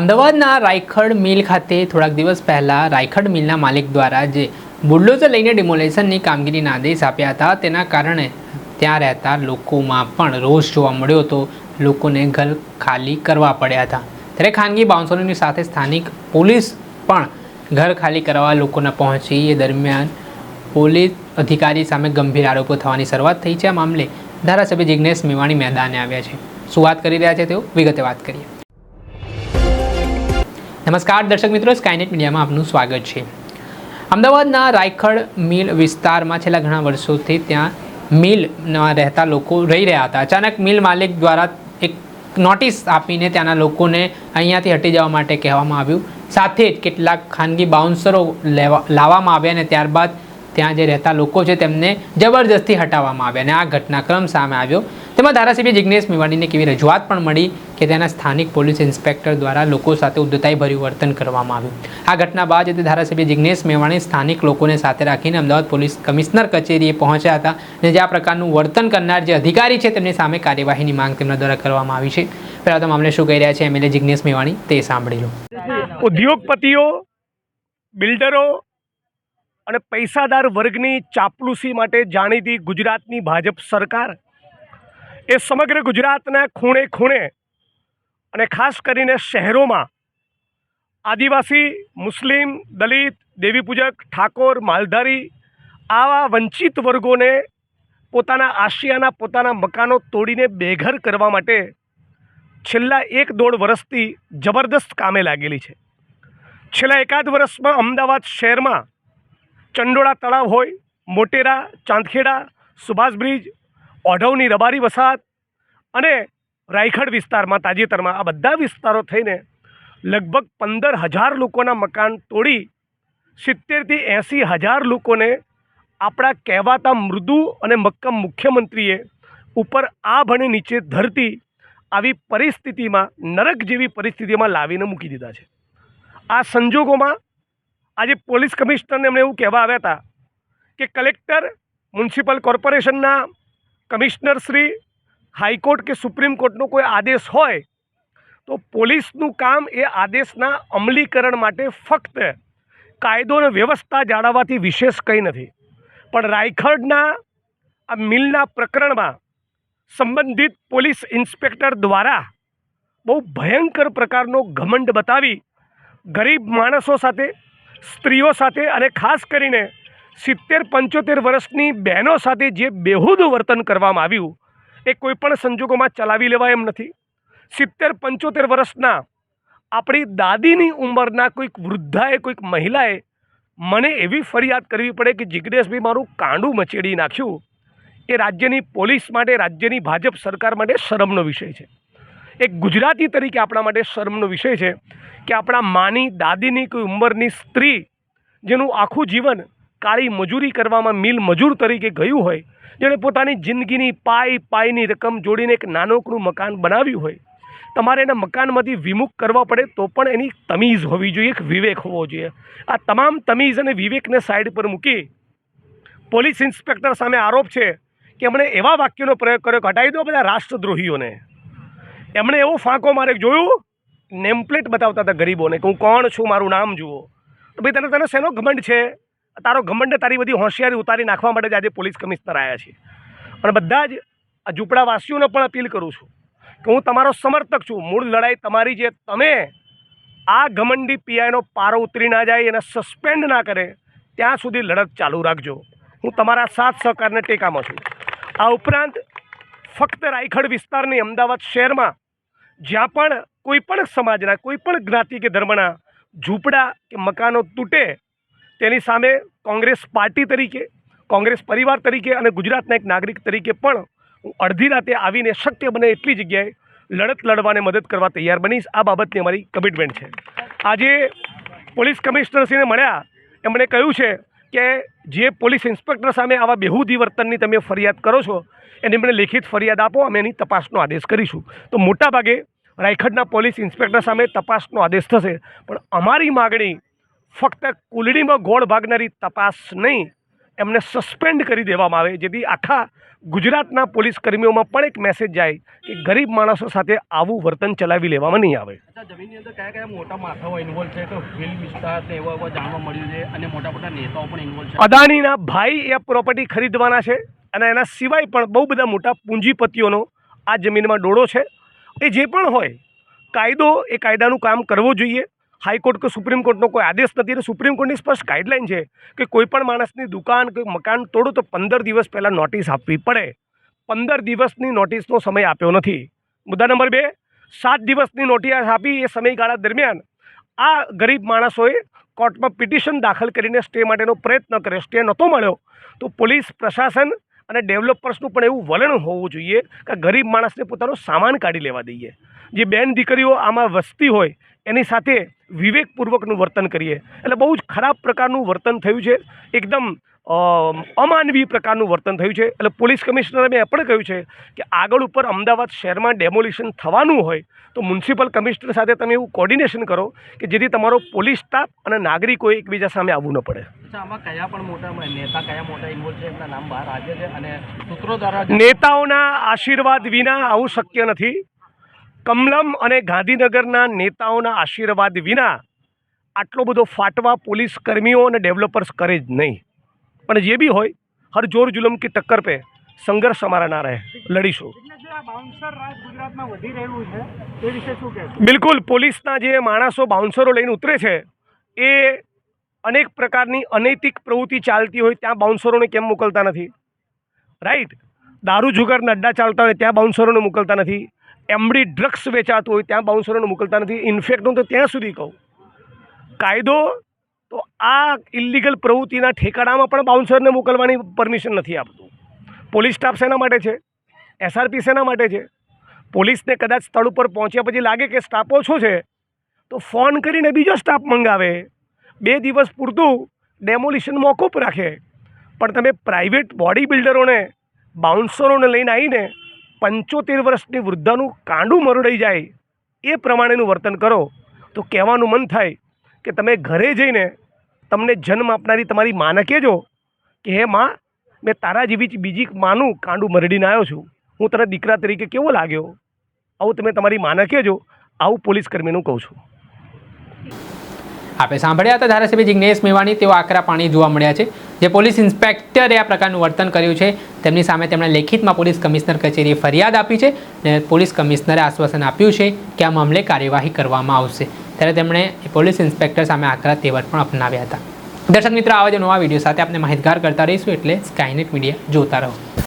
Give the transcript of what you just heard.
અમદાવાદના રાયખડ મિલ ખાતે થોડાક દિવસ પહેલાં રાયખડ મિલના માલિક દ્વારા જે બુલડોઝર લઈને ડિમોલેશનની કામગીરીના આદેશ આપ્યા હતા, તેના કારણે ત્યાં રહેતા લોકોમાં પણ રોષ જોવા મળ્યો હતો. લોકોને ઘર ખાલી કરવા પડ્યા હતા. ત્યારે ખાનગી બાઉન્સરોની સાથે સ્થાનિક પોલીસ પણ ઘર ખાલી કરવા લોકોને પહોંચી. એ દરમિયાન પોલીસ અધિકારી સામે ગંભીર આરોપો થવાની શરૂઆત થઈ છે. આ મામલે ધારાસભ્ય જિજ્ઞેશ મેવાણી મેદાને આવ્યા છે. શું વાત કરી રહ્યા છે તેઓ? વિગતે વાત કરીએ. નમસ્કાર દર્શક મિત્રો સ્કાયનેટ મીડિયામાં આપનું સ્વાગત છે. અમદાવાદના રાયખડ મિલ વિસ્તારમાં છેલ્લા ઘણા વર્ષોથી ત્યાં મિલમાં રહેતા લોકો રહી રહ્યા હતા. અચાનક મિલ માલિક દ્વારા એક નોટિસ આપીને ત્યાંના લોકોને અહીંયાથી હટી જવા માટે કહેવામાં આવ્યું. સાથે જ કેટલાક ખાનગી બાઉન્સરો લેવા, લાવવામાં આવ્યા અને ત્યારબાદ ત્યાં જે રહેતા લોકો છે તેમને જબરજસ્તી હટાવવામાં આવ્યા અને આ ઘટનાક્રમ સામે આવ્યો. તેમાં ધારાસભ્ય જિજ્ઞેશ મેવાણીને કેવી રજૂઆત પણ મળી કે તેના સ્થાનિક પોલીસ ઇન્સ્પેક્ટર દ્વારા લોકો સાથે ઉદ્ધતાઈભર્યું વર્તન કરવામાં આવ્યું. આ ઘટના બાદ તે ધારાસભ્ય જિજ્ઞેશ મેવાણી સ્થાનિક લોકોને સાથે રાખીને અમદાવાદ પોલીસ કમિશનર કચેરીએ પહોંચ્યા હતા અને જે આ પ્રકારનું વર્તન કરનાર જે અધિકારી છે તેમની સામે કાર્યવાહીની માંગ તેમના દ્વારા કરવામાં આવી છે. પહેલાં તો મામલે શું કહી રહ્યા છે એમએલએ જિજ્ઞેશ મેવાણી તે સાંભળી લો. ઉદ્યોગપતિઓ, બિલ્ડરો અને પૈસાદાર વર્ગની ચાપલુસી માટે જાણીતી ગુજરાતની ભાજપ સરકાર એ સમગ્ર ગુજરાતના ખૂણે ખૂણે અને ખાસ કરીને શહેરોમાં આદિવાસી, મુસ્લિમ, દલિત દેવીપૂજક ઠાકોર, માલધારી આવા વંચિત વર્ગોને પોતાના આશિયાના પોતાના મકાનો તોડીને બેઘર કરવા માટે છેલ્લા એક દોઢ વર્ષથી જબરદસ્ત કામે લાગેલી છે. છેલ્લા એકાદ વર્ષમાં અમદાવાદ શહેરમાં ચંડોળા તળાવ હોય, મોટેરા, ચાંદખેડા, સુભાષ બ્રિજ ઓઢવની રબારી વસાહત અને રાયખડ વિસ્તારમાં, તાજેતરમાં આ બધા વિસ્તારો થઈને લગભગ પંદર હજાર લોકોના મકાન તોડી સિત્તેરથી એંસી હજાર લોકોને આપણા કહેવાતા મૃદુ અને મક્કમ મુખ્યમંત્રીએ ઉપર આ ભણે નીચે ધરતી આવી પરિસ્થિતિમાં, નરક જેવી પરિસ્થિતિમાં લાવીને મૂકી દીધા છે. આ સંજોગોમાં આજે પોલીસ કમિશનરને એમણે એવું કહેવા આવ્યા હતા કે કલેક્ટર, મ્યુનિસિપલ કોર્પોરેશનના કમિશનર શ્રી, હાઈકોર્ટ કે સુપ્રીમ કોર્ટનો કોઈ આદેશ હોય, તો પોલીસનું કામ એ આદેશના અમલીકરણ માટે ફક્ત કાયદો અને વ્યવસ્થા જાળવવાથી વિશેષ કંઈ નથી. પણ રાયખડના, આ મિલના પ્રકરણમાં સંબંધિત પોલીસ ઇન્સ્પેક્ટર દ્વારા બહુ ભયંકર પ્રકારનો ઘમંડ બતાવી ગરીબ માણસો સાથે, સ્ત્રીઓ સાથે અને ખાસ કરીને સિત્તેર પંચોતેર વર્ષની બહેનો સાથે જે બેહુદ વર્તન કરવામાં આવ્યું, એ કોઈપણ સંજોગોમાં ચલાવી લેવાય એમ નથી. સિત્તેર પંચોતેર વર્ષના આપણી દાદીની ઉંમરના કોઈક વૃદ્ધાએ, કોઈક મહિલાએ મને એવી ફરિયાદ કરવી પડે કે જિગ્નેશભાઈ મારું કાંડું મચેડી નાખ્યું. એ રાજ્યની પોલીસ માટે, રાજ્યની ભાજપ સરકાર માટે શરમનો વિષય છે. એક ગુજરાતી તરીકે આપણા માટે શરમનો વિષય છે કે આપણા માની દાદીની કોઈ ઉંમરની સ્ત્રી, જેનું આખું જીવન કાળી મજૂરી કરવામાં મિલ મજૂર તરીકે ગયું હોય, જેણે પોતાની જિંદગીની પાય પાયની રકમ જોડીને એક નાનોકડું મકાન બનાવ્યું હોય, તમારે એના મકાનમાંથી વિમુખ કરવા પડે તો પણ એની તમીઝ હોવી જોઈએ, એક વિવેક હોવો જોઈએ. આ તમામ તમીઝ અને વિવેકને સાઈડ પર મૂકી પોલીસ ઇન્સ્પેક્ટર સામે આરોપ છે કે એમણે એવા વાક્યનો પ્રયોગ કર્યો હટાવી દો બધા રાષ્ટ્રદ્રોહીઓને. એમણે એવો ફાંકો મારે જોયું? નેમપ્લેટ બતાવતા હતા ગરીબોને કે હું કોણ છું, મારું નામ જુઓ. તો ભાઈ તને તને શેનો ઘમંડ છે? તારો ઘમંડ તારી બધી હોશિયારી ઉતારી નાખવા માટે જ આજે પોલીસ કમિશનર આવ્યા છે. અને બધા જ આ ઝૂંપડાવાસીઓને પણ અપીલ કરું છું કે હું તમારો સમર્થક છું. મૂળ લડાઈ તમારી જે તમે આ ઘમંડી પીઆઈનો પારો ઉતરી ના જાય, એને સસ્પેન્ડ ના કરે, ત્યાં સુધી લડત ચાલુ રાખજો. હું તમારા સાથ સહકારને ટેકામાં છું. આ ઉપરાંત ફક્ત રાયખડ વિસ્તારની અમદાવાદ શહેરમાં જ્યાં પણ કોઈ પણ સમાજના, કોઈ પણ જ્ઞાતિ કે ધર્મના ઝૂંપડા કે મકાનો તૂટે તેની સામે કોંગ્રેસ પાર્ટી તરીકે, કોંગ્રેસ પરિવાર તરીકે અને ગુજરાતના એક નાગરિક તરીકે પણ હું અડધી રાતે આવીને શક્ય બને એટલી જગ્યાએ લડત લડવાને મદદ કરવા તૈયાર બનીશ. આ બાબતની અમારી કમિટમેન્ટ છે. આજે પોલીસ કમિશનરશ્રીને મળ્યા, એમણે કહ્યું છે કે જે પોલીસ ઇન્સ્પેક્ટર સામે આવા બેહુદી વર્તનની તમે ફરિયાદ કરો છો, એને એમણે લેખિત ફરિયાદ આપો, અમે એની તપાસનો આદેશ કરીશું. તો મોટાભાગે રાયખડના પોલીસ ઇન્સ્પેક્ટર સામે તપાસનો આદેશ થશે. પણ અમારી માગણી ફક્ત કુલડીમાં ગોળ ભાગનારી તપાસ નહીં એમને સસ્પેન્ડ કરી દેવામાં આવે જેથી આખા ગુજરાતના પોલીસ કર્મીઓમાં પણ એક મેસેજ જાય કે ગરીબ માણસો સાથે આવું વર્તન ચલાવી લેવામાં નહીં આવે. જમીનની અંદર કયા કયા મોટા માથાઓ ઇન્વોલ્વ છે? તો ફિલ્મ વિસ્તાર ને એવા એવા જાણવા મળ્યું છે અને મોટા મોટા નેતાઓ પણ ઇન્વોલ્વ છે. અદાણીના ભાઈ એ પ્રોપર્ટી ખરીદવાના છે અને એના સિવાય પણ બહુ બધા મોટા પૂંજીપતિઓનો આ જમીનમાં ડોળો છે. એ જે પણ હોય કાયદો એ કાયદાનું કામ કરવું જોઈએ. હાઈકોર્ટ કે સુપ્રીમ કોર્ટનો કોઈ આદેશ નથી. અને સુપ્રીમ કોર્ટની સ્પષ્ટ ગાઈડલાઇન છે કે કોઈ પણ માણસની દુકાન કે મકાન તોડો તો પંદર દિવસ પહેલાં નોટિસ આપવી પડે. પંદર દિવસની નોટિસનો સમય આપ્યો નથી. મુદ્દા નંબર બે, સાત દિવસની નોટિસ આપી એ સમયગાળા દરમિયાન આ ગરીબ માણસોએ કોર્ટમાં પિટિશન દાખલ કરીને સ્ટે માટેનો પ્રયત્ન કર્યો સ્ટે નહોતો મળ્યો તો પોલીસ, પ્રશાસન અને ડેવલપર્સનું પણ એવું વલણ હોવું જોઈએ કે ગરીબ માણસને પોતાનો સામાન કાઢી લેવા દઈએ. જે બેન દીકરીઓ આમાં વસતી હોય એની સાથે વિવેકપૂર્વકનું વર્તન કરીએ. એટલે બહુ જ ખરાબ પ્રકારનું વર્તન થયું છે. એકદમ અમાનવી પ્રકારનું વર્તન થયું છે. એટલે પોલીસ કમિશનરે મેં એ પણ કહ્યું છે કે આગળ ઉપર અમદાવાદ શહેરમાં ડેમોલિશન થવાનું હોય તો મ્યુનિસિપલ કમિશનર સાથે તમે એવું કોર્ડિનેશન કરો કે જેથી તમારો પોલીસ સ્ટાફ અને નાગરિકોએ એકબીજા સામે આવવું ન પડે. આમાં કયા પણ મોટા નેતા કયા મોટા ઇન્વોલ્વ છે? એમના નામ બહાર આજે છે અને સૂત્રો દ્વારા નેતાઓના આશીર્વાદ વિના આવું શક્ય નથી. કમલમ અને ગાંધીનગરના નેતાઓના આશીર્વાદ વિના આટલો બધો ફાટવા પોલીસ કર્મીઓ અને ડેવલપર્સ કરે જ નહીં. પણ જે બી હોય હર જોર જુલમ કી ટક્કર પે સંઘર્ષ અમારા ના રહે. લડીશું. બિલકુલ પોલીસના જે માણસો બાઉન્સરો લઈને ઉતરે છે એ અનેક પ્રકારની અનૈતિક પ્રવૃત્તિ ચાલતી હોય ત્યાં બાઉન્સરોને કેમ મોકલતા નથી? રાઈટ દારૂ જુગારના અડ્ડા ચાલતા હોય ત્યાં બાઉન્સરોને મોકલતા નથી. એમડી ડ્રગ્સ વેચાતું હોય ત્યાં બાઉન્સરોને મોકલતા નથી. ઇન્ફેક્ટ હું તો ત્યાં સુધી કહું. કાયદો તો આ ઇલિગલ પ્રવૃત્તિના ઠેકાણામાં પણ બાઉન્સરને મોકલવાની પરમિશન નથી આપતું. પોલીસ સ્ટાફ શેના માટે છે? એસઆરપી શેના માટે છે? પોલીસને કદાચ સ્થળ ઉપર પહોંચ્યા પછી લાગે કે સ્ટાફ ઓછો છે, તો ફોન કરીને બીજો સ્ટાફ મંગાવે. બે દિવસ પૂરતું ડેમોલિશન મોકૂફ રાખે. પણ તમે પ્રાઇવેટ બોડી બિલ્ડરોને બાઉન્સરોને લઈને આવીને પંચોતેર વર્ષની વૃદ્ધાનું કાંડું મરડાઈ જાય, એ પ્રમાણેનું વર્તન કરો, તો કહેવાનું મન થાય કે તમે ઘરે જઈને તમને જન્મ આપનારી તમારી માને કહેજો કે, હે માં, મેં તારા જેવી બીજી માનું કાંડું મરડીને આવ્યો છું. હું તને દીકરા તરીકે કેવો લાગ્યો? આવું તમે તમારી માને કહેજો. આવું પોલીસ કર્મીનું કહું છું. આપણે સાંભળ્યા હતા ધારાસભ્ય જિજ્ઞેશ મેવાણી, તેઓ આકરા પાણી જોવા મળ્યા છે, જે પોલીસ ઇન્સ્પેક્ટરે આ પ્રકારનું વર્તન કર્યું છે. તેમની સામે તેમણે લેખિતમાં પોલીસ કમિશનર કચેરીએ ફરિયાદ આપી છે અને પોલીસ કમિશનરે આશ્વાસન આપ્યું છે કે આ મામલે કાર્યવાહી કરવામાં આવશે. ત્યારે તેમણે પોલીસ ઇન્સ્પેક્ટર સામે આકરા તેવર પણ અપનાવ્યા હતા. દર્શક મિત્રો આવા જ નવા વીડિયો સાથે આપણે માહિતગાર કરતા રહીશું એટલે સ્કાયનેટ મીડિયા જોતા રહો.